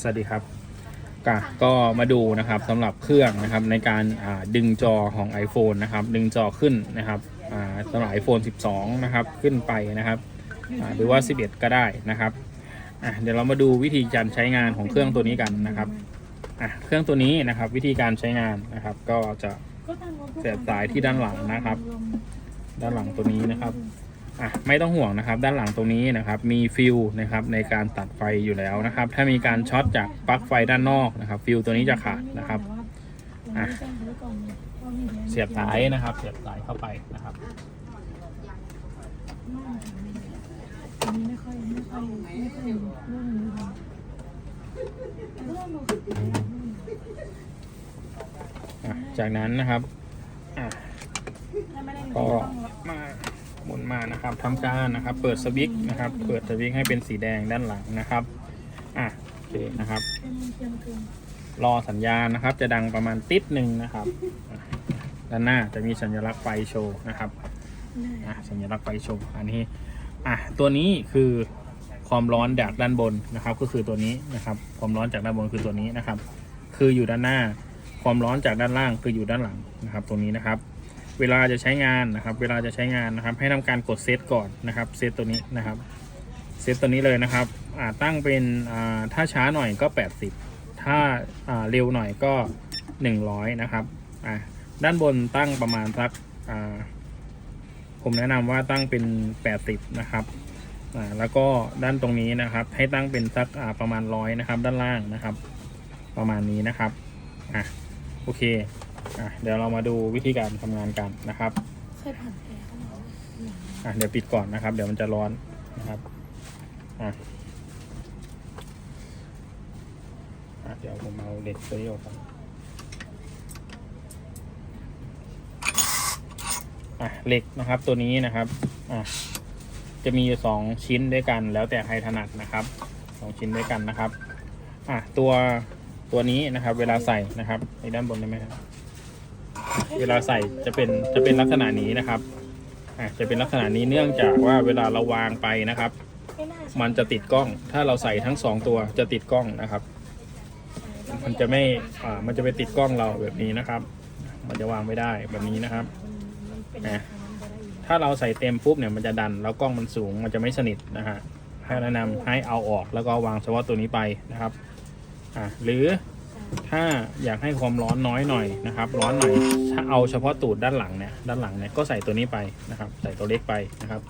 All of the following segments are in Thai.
สวัสดีครับก็ก็มาดูนะครับสำหรับเครื่องนะครับในการดึงจอของ iPhone นะครับดึงจอขึ้นนะครับอ่าสำหรับ iPhone 12 นะครับขึ้นไปนะครับหรือว่า 11 ก็ได้นะครับเดี๋ยวเรามาดูวิธีการใช้งานของเครื่องตัวนี้กันนะครับเครื่องตัวนี้นะครับวิธีการใช้งานนะครับ ก็จะเสียบสายที่ด้านหลังนะครับ ด้านหลังตัวนี้นะครับ อะไม่ต้องห่วงนะครับ ด้านหลังตรงนี้นะครับ มีฟิลนะครับในการตัดไฟอยู่แล้วนะครับ ถ้ามีการช็อตจากปลั๊กไฟด้านนอกนะครับ ฟิลตัวนี้จะขาดนะครับอะเสียบสายนะครับ เสียบสายเข้าไปนะครับไม่ค่อยไม่ค่อยไม่ค่อยรื่องนี้ค่ะจากนั้นนะครับอะก็ หมุนมานะครับทำการนะครับ เปิดสวิตช์นะครับ เปิดสวิตช์ให้เป็นสีแดงด้านหลังนะครับอะโอเคนะครับ รอสัญญาณนะครับ จะดังประมาณติดหนึ่งนะครับ ด้านหน้าจะมีสัญลักษณ์ไฟโชว์นะครับอะสัญลักษณ์ไฟโชว์อันนี้อะตัวนี้คือความร้อนจากด้านบนนะครับ ก็คือตัวนี้นะครับ ความร้อนจากด้านบนคือตัวนี้นะครับ คืออยู่ด้านหน้า ความร้อนจากด้านล่างคืออยู่ด้านหลังนะครับตรงนี้นะครับ เวลาจะใช้งานนะครับ เวลาจะใช้งานนะครับ ให้ทำการกดเซตก่อนนะครับ เซตตัวนี้นะครับ เซตตัวนี้เลยนะครับอ่าตั้งเป็นอ่าถ้าช้าหน่อยก็ 80 ถ้าอ่าเร็วหน่อยก็ 100 นะครับอ่าด้านบนตั้งประมาณสักอ่าผมแนะนำว่าตั้งเป็น 80 นะครับอ่าแล้วก็ด้านตรงนี้นะครับ ให้ตั้งเป็นสักอ่าประมาณร้อยนะครับ ด้านล่างนะครับ ประมาณนี้นะครับอะโอเค อะเดี๋ยวเรามาดูวิธีการทำงานกันนะครับ เคยผ่านแผลเข้ามาอะเดี๋ยวปิดก่อนนะครับ เดี๋ยวมันจะร้อนนะครับอะอะเดี๋ยวผมเอาเด็กตัวนี้ออกก่อนอะเหล็กนะครับตัวนี้นะครับอะจะมีอยู่สองชิ้นด้วยกัน แล้วแต่ใครถนัดนะครับสองชิ้นด้วยกันนะครับอะตัวตัวนี้นะครับ เวลาใส่นะครับในด้านบนได้ไหมครับ เวลาใส่จะเป็นจะเป็นลักษณะนี้นะครับอะจะเป็นลักษณะนี้เนื่องจากว่าเวลาเราวางไปนะครับ มันจะติดกล้อง ถ้าเราใส่ทั้งสองตัวจะติดกล้องนะครับ มันจะไม่อ่ามันจะไปติดกล้องเราแบบนี้นะครับ มันจะวางไม่ได้แบบนี้นะครับอะถ้าเราใส่เต็มปุ๊บเนี่ยมันจะดันแล้วกล้องมันสูงมันจะไม่สนิทนะฮะให้แนะนำให้เอาออกแล้วก็วางเฉพาะตัวนี้ไปนะครับอะหรือ ถ้าอยากให้ความร้อนน้อยหน่อยนะครับ ร้อนหน่อยถ้าเอาเฉพาะตูดด้านหลังเนี่ยด้านหลังเนี่ยก็ใส่ตัวนี้ไปนะครับ ใส่ตัวเล็กไปนะครับ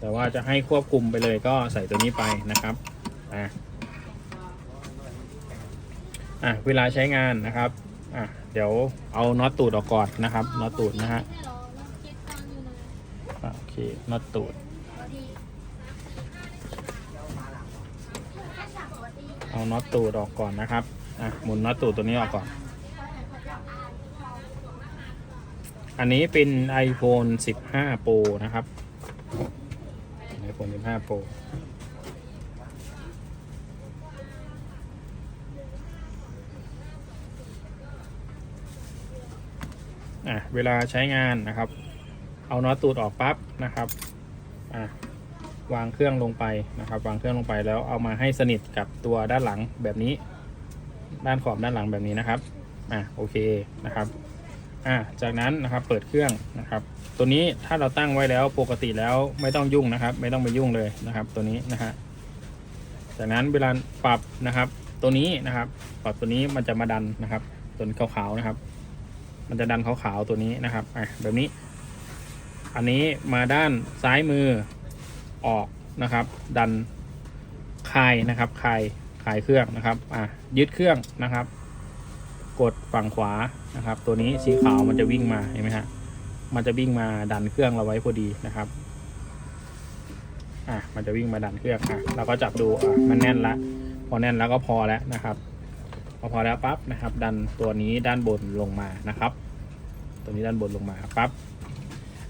แต่ว่าจะให้ควบคุมไปเลยก็ใส่ตัวนี้ไปนะครับอะอะเวลาใช้งานนะครับอะเดี๋ยวเอาน็อตตูดออกก่อนนะครับน็อตตูดนะฮะโอเคน็อตตูดเอาน็อตตูดออกก่อนนะครับ อะหมุนน็อตตูดตัวนี้ออกก่อน อันนี้เป็น iPhone 15 Pro นะครับ iPhone 15 Pro อะเวลาใช้งานนะครับ เอาน็อตตูดออกปั๊บนะครับอะวางเครื่องลงไปนะครับ วางเครื่องลงไปแล้วเอามาให้สนิทกับตัวด้านหลังแบบนี้ ด้านขอบด้านหลังแบบนี้นะครับอะโอเคนะครับอะจากนั้นนะครับเปิดเครื่องนะครับ ตัวนี้ถ้าเราตั้งไว้แล้วปกติแล้วไม่ต้องยุ่งนะครับ ไม่ต้องไปยุ่งเลยนะครับ ตัวนี้นะฮะจากนั้นเวลาปรับนะครับ ตัวนี้นะครับ ปรับตัวนี้มันจะมาดันนะครับ ตัวนี้ขาวๆนะครับ มันจะดันขาวๆตัวนี้นะครับอะแบบนี้ อันนี้มาด้านซ้ายมือออกนะครับ ดันคายนะครับคาย คลายเครื่องนะครับ อะยึดเครื่องนะครับ กดฝั่งขวานะครับ ตัวนี้สีขาวมันจะวิ่งมาเห็นไหมฮะ มันจะวิ่งมาดันเครื่องเราไว้พอดีนะครับ อะมันจะวิ่งมาดันเครื่องอะเราก็จับดูอะมันแน่นละ พอแน่นแล้วก็พอแล้วนะครับพอพอแล้วปั๊บนะครับ ดันตัวนี้ด้านบนลงมานะครับ ตัวนี้ด้านบนลงมาปั๊บ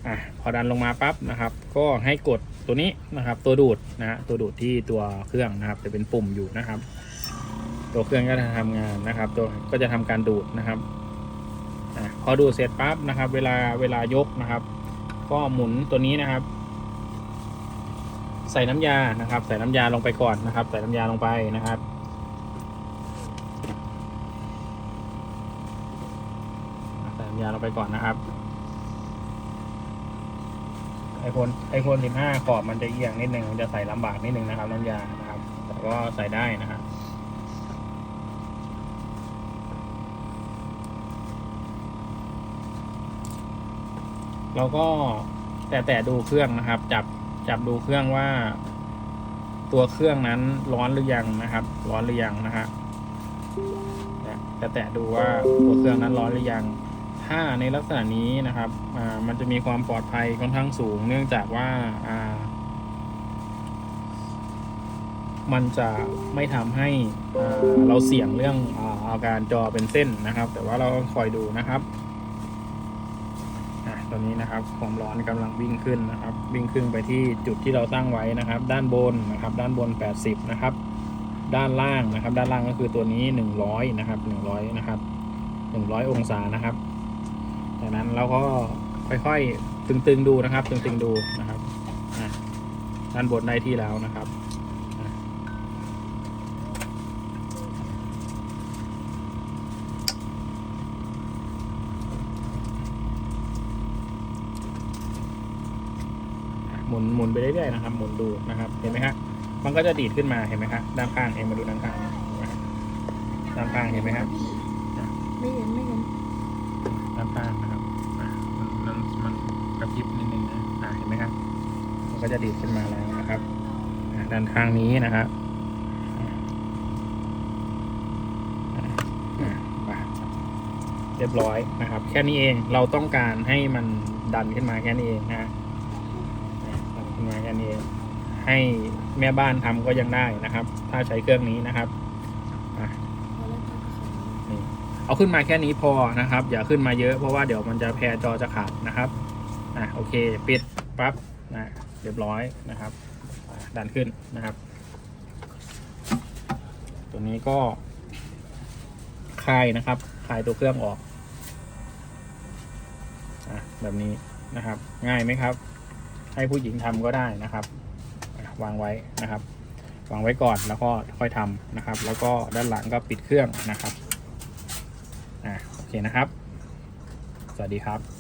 อะพอดันลงมาปั๊บนะครับ ก็ให้กดตัวนี้นะครับ ตัวดูดนะฮะตัวดูดที่ตัวเครื่องนะครับ จะเป็นปุ่มอยู่นะครับ ตัวเครื่องก็จะทำงานนะครับ ตัวก็จะทำการดูดนะครับอะพอดูดเสร็จปั๊บนะครับ เวลาเวลายกนะครับ ก็หมุนตัวนี้นะครับ ใส่น้ำยานะครับ ใส่น้ำยาลงไปก่อนนะครับ ใส่น้ำยาลงไปนะครับใส่น้ำยาลงไปก่อนนะครับ ไอโฟนไอโฟน15 ขอบมันจะเอียงนิดนึงมันจะใส่ลำบากนิดนึงนะครับน้ำยานะครับ แต่ก็ใส่ได้นะครับเราก็แต่แต่ดูเครื่องนะครับ จับจับดูเครื่องว่า ตัวเครื่องนั้นร้อนหรือยังนะครับ ร้อนหรือยังนะฮะเนี่ยจะแตะดูว่าตัวเครื่องนั้นร้อนหรือยัง ถ้าในลักษณะนี้นะครับมันจะมีความปลอดภัยค่อนข้างสูง เนื่องจากว่ามันจะไม่ทำให้เราเสี่ยงเรื่องอาอาการจอเป็นเส้นนะครับ แต่ว่าเราคอยดูนะครับอตอนนี้นะครับความร้อนกำลังวิ่งขึ้นนะครับ วิ่งขึ้นไปที่จุดที่เราตั้งไว้นะครับ ด้านบนนะครับ ด้านบน 80 นะครับ ด้านล่างนะครับ ด้านล่างก็คือตัวนี้ 100 นะครับ 100 นะครับ 100 องศานะครับ จากนั้นเราก็ค่อยๆตึงๆดูนะครับ ตึงๆดูนะครับด้านบนได้ที่แล้วนะครับหมุนหมุนไปเรื่อยๆนะครับ หมุนดูนะครับ เห็นไหมครับมันก็จะดีดขึ้นมาเห็นไหมครับด้านข้างเองมาดูด้านข้างด้านข้างเห็นไหมครับไม่เห็นไม่เห็น ด้านข้นะครับมันมันมันกระพริบนิดนึงนะอะเห็นไหมครับมันก็จะดีดขึ้นมาแล้วนะครับด้านข้างนี้นะครับเรียบร้อยนะครับ แค่นี้เองเราต้องการให้มันดันขึ้นมาแค่นี้เองนะทำขึ้นมาแค่นี้เองให้แม่บ้านทำก็ยังได้นะครับ ถ้าใช้เครื่องนี้นะครับ เอาขึ้นมาแค่นี้พอนะครับ อย่าขึ้นมาเยอะเพราะว่าเดี๋ยวมันจะแพรจอจะขาดนะครับอะโอเค ปิดปั๊บนะเรียบร้อยนะครับดันขึ้นนะครับ ตัวนี้ก็คลายนะครับคลายตัวเครื่องออกอะแบบนี้นะครับ ง่ายไหมครับ ให้ผู้หญิงทำก็ได้นะครับวางไว้นะครับ วางไว้ก่อนแล้วก็ค่อยทำนะครับ แล้วก็ด้านหลังก็ปิดเครื่องนะครับ เคนะครับ สวัสดีครับ